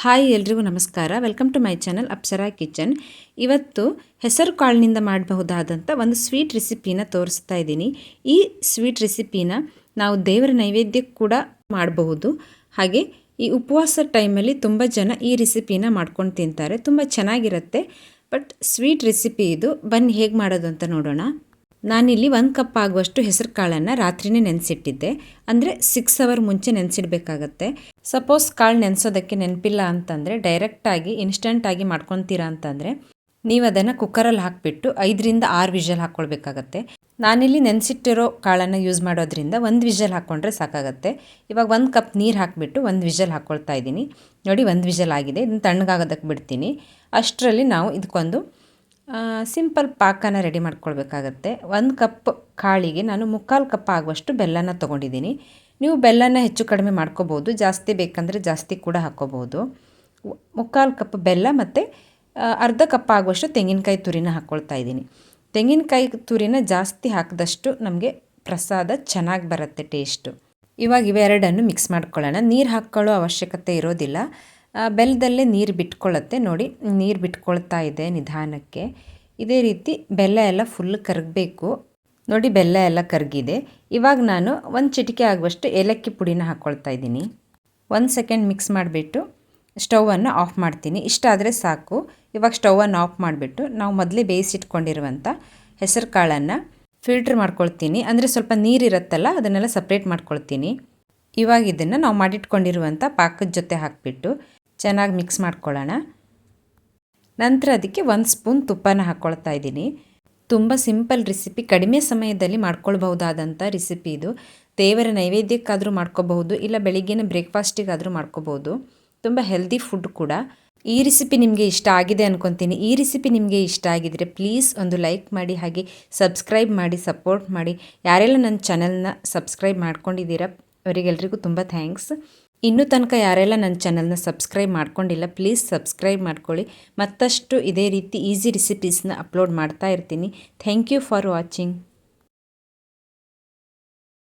Hi ಎಲ್ರಿಗೂ ನಮಸ್ಕಾರ. Welcome to my channel Apsara kitchen ಇವತ್ತು ಹೆಸರು ಕಾಳಿನಿಂದ ಮಾಡಬಹುದಾದಂಥ ಒಂದು ಸ್ವೀಟ್ ರೆಸಿಪಿನ ತೋರಿಸ್ತಾ ಇದ್ದೀನಿ. ಈ ಸ್ವೀಟ್ ರೆಸಿಪಿನ ನಾವು ದೇವರ ನೈವೇದ್ಯಕ್ಕೆ ಕೂಡ ಮಾಡಬಹುದು. ಹಾಗೆ ಈ ಉಪವಾಸ ಟೈಮಲ್ಲಿ ತುಂಬ ಜನ ಈ ರೆಸಿಪಿನ ಮಾಡ್ಕೊಂಡು ತಿಂತಾರೆ. ತುಂಬ ಚೆನ್ನಾಗಿರುತ್ತೆ. ಬಟ್ ಸ್ವೀಟ್ ರೆಸಿಪಿ ಇದು. ಬನ್ನಿ ಹೇಗೆ ಮಾಡೋದು ಅಂತ ನೋಡೋಣ. ನಾನಿಲ್ಲಿ ಒಂದು ಕಪ್ ಆಗುವಷ್ಟು ಹೆಸರು ಕಾಳನ್ನು ರಾತ್ರಿನೇ ನೆನೆಸಿಟ್ಟಿದ್ದೆ. ಅಂದರೆ ಸಿಕ್ಸ್ ಅವರ್ ಮುಂಚೆ ನೆನೆಸಿಡ್ಬೇಕಾಗತ್ತೆ. ಸಪೋಸ್ ಕಾಳು ನೆನೆಸೋದಕ್ಕೆ ನೆನಪಿಲ್ಲ ಅಂತಂದರೆ ಡೈರೆಕ್ಟಾಗಿ ಇನ್ಸ್ಟಂಟಾಗಿ ಮಾಡ್ಕೊತೀರಾ ಅಂತಂದರೆ ನೀವು ಅದನ್ನು ಕುಕ್ಕರಲ್ಲಿ ಹಾಕಿಬಿಟ್ಟು ಐದರಿಂದ ಆರು ವಿಷಲ್ ಹಾಕ್ಕೊಳ್ಬೇಕಾಗತ್ತೆ ನಾನಿಲ್ಲಿ ನೆನೆಸಿಟ್ಟಿರೋ ಕಾಳನ್ನು ಯೂಸ್ ಮಾಡೋದ್ರಿಂದ ಒಂದು ವಿಷಲ್ ಹಾಕ್ಕೊಂಡ್ರೆ ಸಾಕಾಗತ್ತೆ. ಇವಾಗ ಒಂದು ಕಪ್ ನೀರು ಹಾಕಿಬಿಟ್ಟು ಒಂದು ವಿಷಲ್ ಹಾಕ್ಕೊಳ್ತಾ ಇದ್ದೀನಿ. ನೋಡಿ ಒಂದು ವಿಷಲ್ ಆಗಿದೆ ಇದನ್ನು ತಣ್ಣಗಾಗೋದಕ್ಕೆ ಬಿಡ್ತೀನಿ. ಅಷ್ಟರಲ್ಲಿ ನಾವು ಇದಕ್ಕೊಂದು ಸಿಂಪಲ್ ಪಾಕನ ರೆಡಿ ಮಾಡ್ಕೊಳ್ಬೇಕಾಗತ್ತೆ. ಒಂದು ಕಪ್ ಕಾಳಿಗೆ ನಾನು ಮುಕ್ಕಾಲು ಕಪ್ ಆಗುವಷ್ಟು ಬೆಲ್ಲನ ತೊಗೊಂಡಿದ್ದೀನಿ. ನೀವು ಬೆಲ್ಲನ ಹೆಚ್ಚು ಕಡಿಮೆ ಮಾಡ್ಕೋಬೋದು. ಜಾಸ್ತಿ ಬೇಕಂದರೆ ಜಾಸ್ತಿ ಕೂಡ ಹಾಕ್ಕೋಬೋದು ಮುಕ್ಕಾಲು ಕಪ್ ಬೆಲ್ಲ ಮತ್ತು ಅರ್ಧ ಕಪ್ ಆಗುವಷ್ಟು ತೆಂಗಿನಕಾಯಿ ತುರಿನ ಹಾಕ್ಕೊಳ್ತಾ ಇದ್ದೀನಿ. ತೆಂಗಿನಕಾಯಿ ತುರಿನ ಜಾಸ್ತಿ ಹಾಕಿದಷ್ಟು ನಮಗೆ ಪ್ರಸಾದ ಚೆನ್ನಾಗಿ ಬರುತ್ತೆ ಟೇಸ್ಟು ಇವಾಗ ಇವೆರಡನ್ನು ಮಿಕ್ಸ್ ಮಾಡ್ಕೊಳ್ಳೋಣ. ನೀರು ಹಾಕ್ಕೊಳ್ಳೋ ಅವಶ್ಯಕತೆ ಇರೋದಿಲ್ಲ. ಬೆಲ್ಲದಲ್ಲೇ ನೀರು ಬಿಟ್ಕೊಳ್ಳುತ್ತೆ ನೋಡಿ, ನೀರು ಬಿಟ್ಕೊಳ್ತಾ ಇದೆ ನಿಧಾನಕ್ಕೆ. ಇದೇ ರೀತಿ ಬೆಲ್ಲ ಎಲ್ಲ ಫುಲ್ ಕರಗಬೇಕು. ನೋಡಿ, ಬೆಲ್ಲ ಎಲ್ಲ ಕರಗಿದೆ. ಇವಾಗ ನಾನು ಒಂದು ಚಿಟಿಕೆ ಆಗುವಷ್ಟು ಏಲಕ್ಕಿ ಪುಡಿನ ಹಾಕ್ಕೊಳ್ತಾ ಇದ್ದೀನಿ. ಒಂದು ಸೆಕೆಂಡ್ ಮಿಕ್ಸ್ ಮಾಡಿಬಿಟ್ಟು ಸ್ಟೌವನ್ನು ಆಫ್ ಮಾಡ್ತೀನಿ. ಇಷ್ಟಾದರೆ ಸಾಕು. ಇವಾಗ ಸ್ಟವನ್ನು ಆಫ್ ಮಾಡಿಬಿಟ್ಟು ನಾವು ಮೊದಲೇ ಬೇಯಿಸಿಟ್ಕೊಂಡಿರುವಂಥ ಹೆಸರು ಕಾಳನ್ನು ಫಿಲ್ಟ್ರ್ ಮಾಡ್ಕೊಳ್ತೀನಿ. ಅಂದರೆ ಸ್ವಲ್ಪ ನೀರಿರುತ್ತಲ್ಲ ಅದನ್ನೆಲ್ಲ ಸಪ್ರೇಟ್ ಮಾಡ್ಕೊಳ್ತೀನಿ. ಇವಾಗ ಇದನ್ನು ನಾವು ಮಾಡಿಟ್ಕೊಂಡಿರುವಂಥ ಪಾಕದ ಜೊತೆ ಹಾಕಿಬಿಟ್ಟು ಚೆನ್ನಾಗಿ ಮಿಕ್ಸ್ ಮಾಡ್ಕೊಳ್ಳೋಣ. ನಂತರ ಅದಕ್ಕೆ ಒಂದು ಸ್ಪೂನ್ ತುಪ್ಪನ ಹಾಕ್ಕೊಳ್ತಾ ಇದ್ದೀನಿ. ತುಂಬ ಸಿಂಪಲ್ ರೆಸಿಪಿ, ಕಡಿಮೆ ಸಮಯದಲ್ಲಿ ಮಾಡ್ಕೊಳ್ಬಹುದಾದಂಥ ರೆಸಿಪಿ ಇದು. ದೇವರ ನೈವೇದ್ಯಕ್ಕಾದರೂ ಮಾಡ್ಕೋಬಹುದು, ಇಲ್ಲ ಬೆಳಿಗ್ಗೆನ ಬ್ರೇಕ್ಫಾಸ್ಟಿಗಾದರೂ ಮಾಡ್ಕೋಬಹುದು. ತುಂಬ ಹೆಲ್ದಿ ಫುಡ್ ಕೂಡ. ಈ ರೆಸಿಪಿ ನಿಮಗೆ ಇಷ್ಟ ಆಗಿದೆ ಅನ್ಕೊತೀನಿ. ಈ ರೆಸಿಪಿ ನಿಮಗೆ ಇಷ್ಟ ಆಗಿದರೆ ಪ್ಲೀಸ್ ಒಂದು ಲೈಕ್ ಮಾಡಿ, ಹಾಗೆ ಸಬ್ಸ್ಕ್ರೈಬ್ ಮಾಡಿ, ಸಪೋರ್ಟ್ ಮಾಡಿ. ಯಾರೆಲ್ಲ ನನ್ನ ಚಾನಲ್ನ ಸಬ್ಸ್ಕ್ರೈಬ್ ಮಾಡ್ಕೊಂಡಿದ್ದೀರಾ, ಅವರಿಗೆಲ್ರಿಗೂ ತುಂಬ ಥ್ಯಾಂಕ್ಸ್. ಇನ್ನೂ ತನಕ ಯಾರೆಲ್ಲ ನನ್ನ ಚಾನಲ್ನ ಸಬ್ಸ್ಕ್ರೈಬ್ ಮಾಡ್ಕೊಂಡಿಲ್ಲ, ಪ್ಲೀಸ್ ಸಬ್ಸ್ಕ್ರೈಬ್ ಮಾಡ್ಕೊಳ್ಳಿ. ಮತ್ತಷ್ಟು ಇದೇ ರೀತಿ ಈಸಿ ರೆಸಿಪೀಸ್ನ ಅಪ್ಲೋಡ್ ಮಾಡ್ತಾ ಇರ್ತೀನಿ. Thank you for watching.